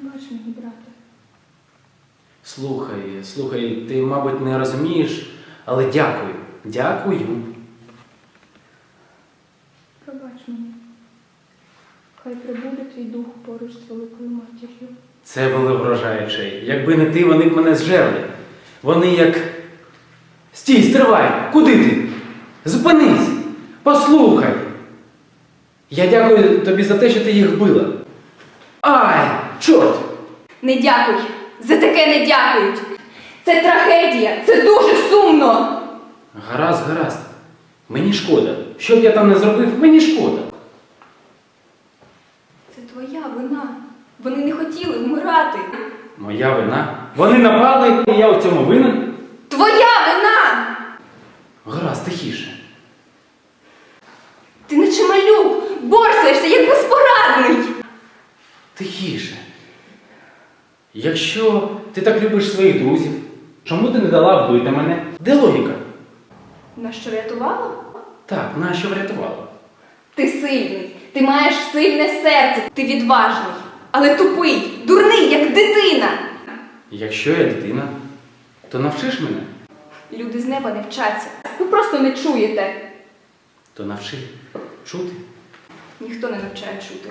Пробач мені, брате. Слухай, слухай, ти, мабуть, не розумієш, але дякую. Дякую. Пробач мені. Хай прибуде твій дух поруч з великою матір'ю. Це було вражаюче. Якби не ти, вони б мене зжерли. Вони як. Стій, стривай! Куди ти? Зупинись! Послухай! Я дякую тобі за те, що ти їх била. Ай! Чорт! Не дякуй! За таке не дякують! Це трагедія! Це дуже сумно! Гаразд, гаразд. Мені шкода. Що б я там не зробив, мені шкода. Це твоя вина. Вони не хотіли вмирати. Моя вина. Вони напали, і я у цьому винен. Твоя вина! Гаразд, тихіше. Ти наче малюк, борсаєшся, як безпорадний. Тихіше. Якщо ти так любиш своїх друзів, чому ти не дала вбити мене? Де логіка? Нащо рятувала? Так, нащо врятувала? Ти сильний, ти маєш сильне серце, ти відважний, але тупий, дурний, як дитина. Якщо я дитина, то навчиш мене, Люди з неба не вчаться. Ви просто не чуєте. то навчи чути. Ніхто не навчає чути.